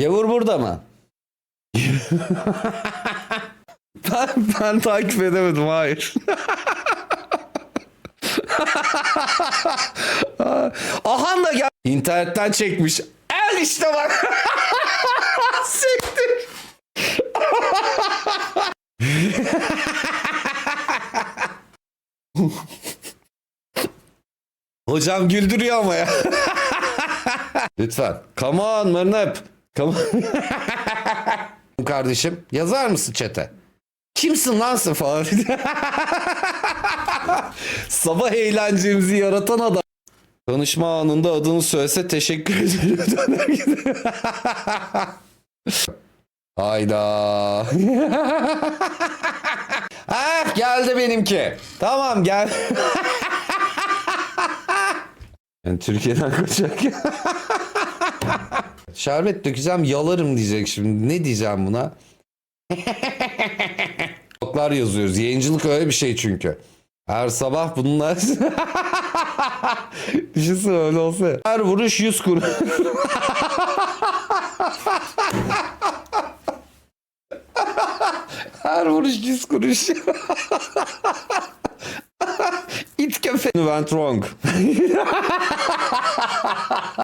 Yavur burada mı? ben, ben takip edemedim hayır. Ahan da gel. İnternetten çekmiş. El işte bak. Siktir. Hocam güldürüyor ama ya. Lütfen. Come on Mırnıp. On. Kardeşim yazar mısın çete? Kimsin lan sen falan. Sabah eğlencemizi yaratan adam. Tanışma anında adını söylese teşekkür ederim. Hayda. ah geldi benimki. Tamam gel. yani Türkiye'den kaçacak. Şerbet dökeceğim yalarım diyecek şimdi. Ne diyeceğim buna? Bloglar yazıyoruz. Yayıncılık öyle bir şey çünkü. Her sabah bunlar... Düşünsene öyle olsa. Her vuruş 100 kuruş. Her vuruş 100 kuruş. It cafe went wrong.